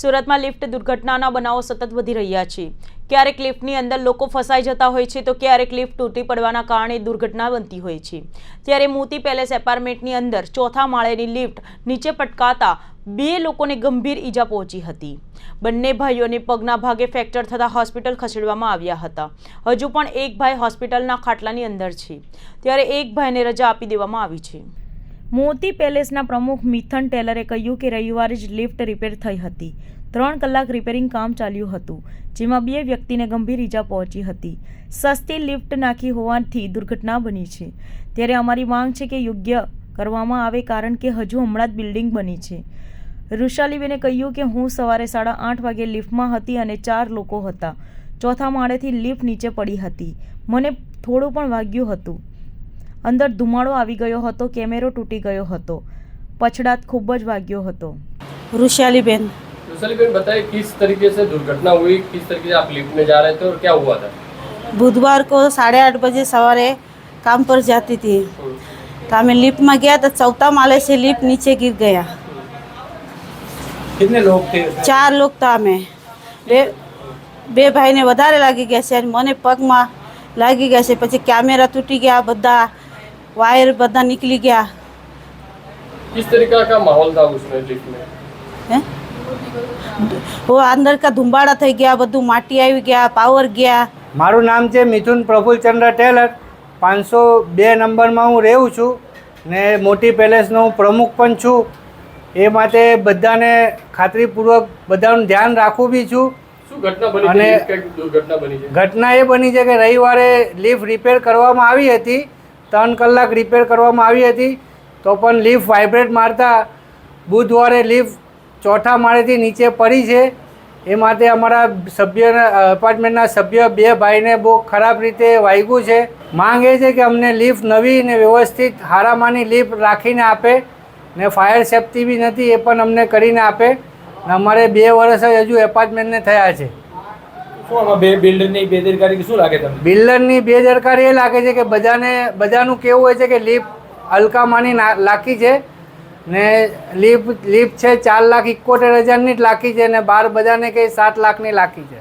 સુરતમાં લિફ્ટ દુર્ઘટનાના બનાવો સતત વધી રહ્યા છે. ક્યારેક લિફ્ટની અંદર લોકો ફસાઈ જતા હોય છે, તો ક્યારેક લિફ્ટ તૂટી પડવાના કારણે દુર્ઘટના બનતી હોય છે. ત્યારે મોતી પેલેસ એપાર્ટમેન્ટની અંદર ચોથા માળેની લિફ્ટ નીચે પટકાતા બે લોકોને ગંભીર ઈજા પહોંચી હતી. બંને ભાઈઓને પગના ભાગે ફ્રેક્ચર થતાં હોસ્પિટલ ખસેડવામાં આવ્યા હતા. હજુ પણ એક ભાઈ હોસ્પિટલના ખાટલાની અંદર છે. ત્યારે એક ભાઈને રજા આપી દેવામાં આવી છે. મોતી પેલેસના પ્રમુખ મિથન ટેલરે કહ્યું કે રવિવારે જ લિફ્ટ રિપેર થઈ હતી. ત્રણ કલાક રિપેરિંગ કામ ચાલ્યું હતું, જેમાં બે વ્યક્તિને ગંભીર ઈજા પહોંચી હતી. સસ્તી લિફ્ટ નાખી હોવાથી દુર્ઘટના બની છે. ત્યારે અમારી માંગ છે કે યોગ્ય કરવામાં આવે કારણ કે હજુ હમણાં જ બિલ્ડિંગ બની છે. ઋષાલીબેને કહ્યું કે હું સવારે સાડા આઠ વાગે લિફ્ટમાં હતી અને ચાર લોકો હતા. ચોથા માળેથી લિફ્ટ નીચે પડી હતી. મને થોડું પણ વાગ્યું હતું. અંદર ધુમાડો આવી ગયો હતો કેમેરો તૂટી ગયો હતો પછડાટ ખૂબ જ વાગ્યો હતો वृशाली बेन वैशाली बेन बताइए किस तरीके से दुर्घटना हुई किस तरीके से आप लिफ्ट में जा रहे थे और क्या हुआ था बुधवार को साढ़े आठ बजे सवारे काम पर जाती थी तो हमें लिफ्ट में गया तो चौथा माले से लिफ्ट नीचे गिर गया कितने लोग थे उसमें? ચાર લોક હતા અમે બે બે ભાઈને વધારે લાગી ગયા છે અને મને પગમાં લાગી ગયા છે પછી કેમેરા તૂટી ગયા બધા વાયર બધા નીકળી ગયા किस तरीके का माहौल था उसमें लिफ्ट में હે वो अंदर का धुम्बाड़ा થઈ ગયા બધું માટી આવી ગયા પાવર ગયા મારું નામ છે મિથુન પ્રફુલચંદ્ર ટેલર પાંચસો બે નંબરમાં હું રહું છું ને મોટી પેલેસનો હું પ્રમુખ પણ છું એ માટે બધાને ખાતરીપૂર્વક બધાનું ધ્યાન રાખું બી છું શું ઘટના બની અને- હતી કઈક દુર્ઘટના બની છે ઘટના એ બની છે કે રવિવારે લિફ્ટ રિપેર કરવામાં આવી હતી ત્રણ કલાક રિપેર કરવામાં આવી હતી. તો પણ લિફ્ટ વાઇબ્રેટ મારતા બુધવારે લિફ્ટ ચોથા માળેથી નીચે પડી છે. એ માટે અમારા સભ્યના અપાર્ટમેન્ટના સભ્ય બે ભાઈને બહુ ખરાબ રીતે વાગ્યું છે. માંગ એ છે કે અમને લિફ્ટ નવી ને વ્યવસ્થિત હારામાની લિફ્ટ રાખીને આપે ને ફાયર સેફ્ટી બી નથી, એ પણ અમને કરીને આપે. ને અમારે બે વર્ષ હજુ એપાર્ટમેન્ટને થયા છે. બિલ્ડરની બેદરકારી એ લાગે છે કે બધાને બધાનું કેવું હોય છે કે લીપ હલકામાની ના- લાખી છે ને લીફ લીપ છે ચાર લાખ ઇકોતેર હજારની જ લાખી છે ને બાર બધાને કે સાત લાખની લાખી છે.